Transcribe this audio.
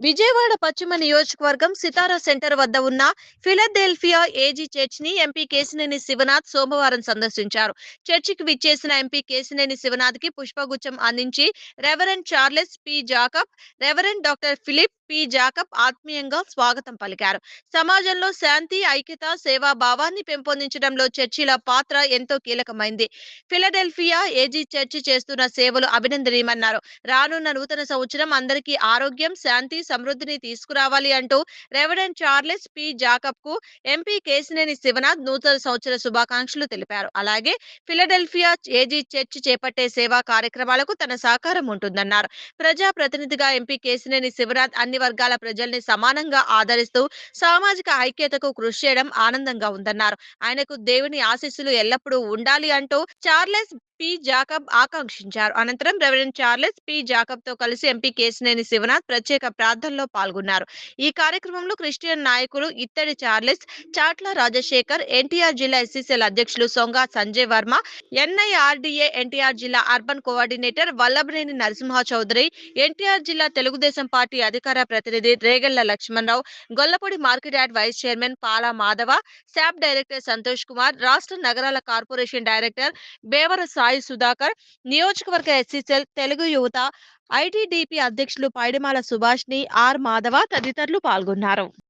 విజయవాడ పశ్చిమ నియోజకవర్గం సితారా సెంటర్ వద్ద ఉన్న ఫిలదెల్ఫియా ఏజీ చర్చ్ని ఎంపీ కేసినేని శివనాథ్ సోమవారం సందర్శించారు. చర్చికి విచ్చేసిన ఎంపీ కేసినేని శివనాథ్కి పుష్పగుచ్చం అందించి reverend Charles P Jacob reverend doctor Philip P. Jacob ఆత్మీయంగా స్వాగతం పలికారు. సమాజంలో శాంతి ఐక్యత సేవా భావాన్ని పెంపొందించడంలో చర్చిల పాత్ర ఎంతో కీలకమైంది. ఫిలడెల్ఫియా ఏజీ చర్చి చేస్తున్న సేవలు అభినందనీయమన్నారు. రానున్న నూతన సంవత్సరం అందరికీ ఆరోగ్యం శాంతి సమృద్ధిని తీసుకురావాలి అంటూ రెవరెండ్ చార్లెస్ పి. జాకబ్కు ఎంపీ కేసినేని శివనాథ్ నూతన సంవత్సర శుభాకాంక్షలు తెలిపారు. అలాగే ఫిలడెల్ఫియా ఏజీ చర్చ్ చేపట్టే సేవా కార్యక్రమాలకు తన సహకారం ఉంటుందన్నారు. ప్రజా ప్రతినిధిగా ఎంపీ కేసినేని శివనాథ్ అన్ని వర్గాల ప్రజల్ని సమానంగా ఆదరిస్తూ సామాజిక ఐక్యతకు కృషి చేయడం ఆనందంగా ఉందన్నారు. ఆయనకు దేవుని ఆశీస్సులు ఎల్లప్పుడూ ఉండాలి అంటూ చార్లెస్ పి. జాకబ్ ఆకాంక్షించారు. అనంతరం రెవరెండ్ చార్లెస్ పి. జాకబ్తో కలిసి ఎంపీ కేసినేని శివనాథ్ ప్రత్యేక ప్రార్థనలో పాల్గొన్నారు. ఈ కార్యక్రమంలో క్రిస్టియన్ నాయకులు ఇత్తడి చార్లెస్ చాట్ల రాజశేఖర్ ఎన్టీఆర్ జిల్లా ఎస్సీసీఎల్ అధ్యక్షులు సొంగ సంజయ్ వర్మ ఎన్ఐఆర్డీఏ ఎన్టీఆర్ జిల్లా అర్బన్ కోఆర్డినేటర్ వల్లభనేని నరసింహ చౌదరి ఎన్టీఆర్ జిల్లా తెలుగుదేశం పార్టీ అధికార ప్రతినిధి Regalla Lakshmanarao Gollapudi market yard vice chairman Pala Madhava SAAP director Santosh Kumar రాష్ట్ర నగరాల కార్పొరేషన్ డైరెక్టర్ బేవర సాయి సుధాకర్ నియోజకవర్గ ఎస్సీసెల్ తెలుగు యువత ఐటీడీపీ అధ్యక్షులు పైడిమాల సుభాష్ని ఆర్ మాధవ తదితరులు పాల్గొన్నారు.